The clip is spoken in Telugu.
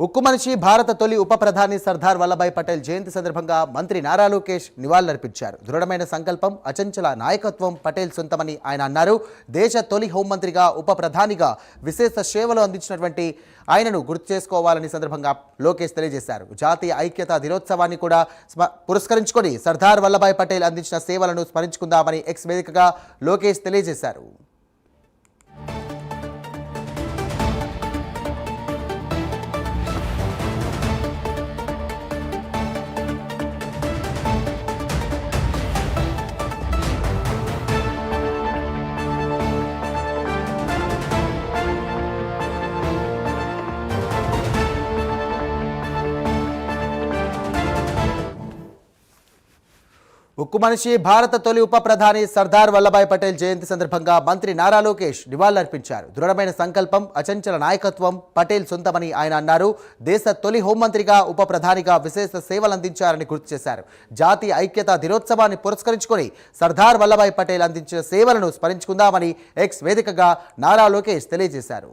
ఉక్కు మనిషి భారత తొలి ఉప ప్రధాని సర్దార్ వల్లభాయ్ పటేల్ జయంతి సందర్భంగా మంత్రి నారా లోకేష్ నివాళులర్పించారు. దృఢమైన సంకల్పం అచంచల నాయకత్వం పటేల్ సొంతమని ఆయన అన్నారు. దేశ తొలి హోంమంత్రిగా ఉప ప్రధానిగా విశేష సేవలు అందించినటువంటి ఆయనను గుర్తు చేసుకోవాలని సందర్భంగా లోకేష్ తెలియజేశారు. జాతీయ ఐక్యతా దినోత్సవాన్ని కూడా స్మ- పురస్కరించుకొని సర్దార్ వల్లభాయ్ పటేల్ అందించిన సేవలను స్మరించుకుందామని ఎక్స్ వేదికగా లోకేష్ తెలియజేశారు. ఉక్కు మనిషి భారత తొలి ఉప ప్రధాని సర్దార్ వల్లభాయ్ పటేల్ జయంతి సందర్భంగా మంత్రి నారా లోకేష్ నివాళులర్పించారు. దృఢమైన సంకల్పం అచంచల నాయకత్వం పటేల్ సొంతమని ఆయన అన్నారు. దేశ తొలి హోంమంత్రిగా ఉప ప్రధానిగా విశేష సేవలు అందించారని గుర్తు చేశారు. జాతీయ ఐక్యతా దినోత్సవాన్ని పురస్కరించుకొని సర్దార్ వల్లభాయ్ పటేల్ అందించిన సేవలను స్మరించుకుందామని ఎక్స్ వేదికగా నారా లోకేష్ తెలియజేశారు.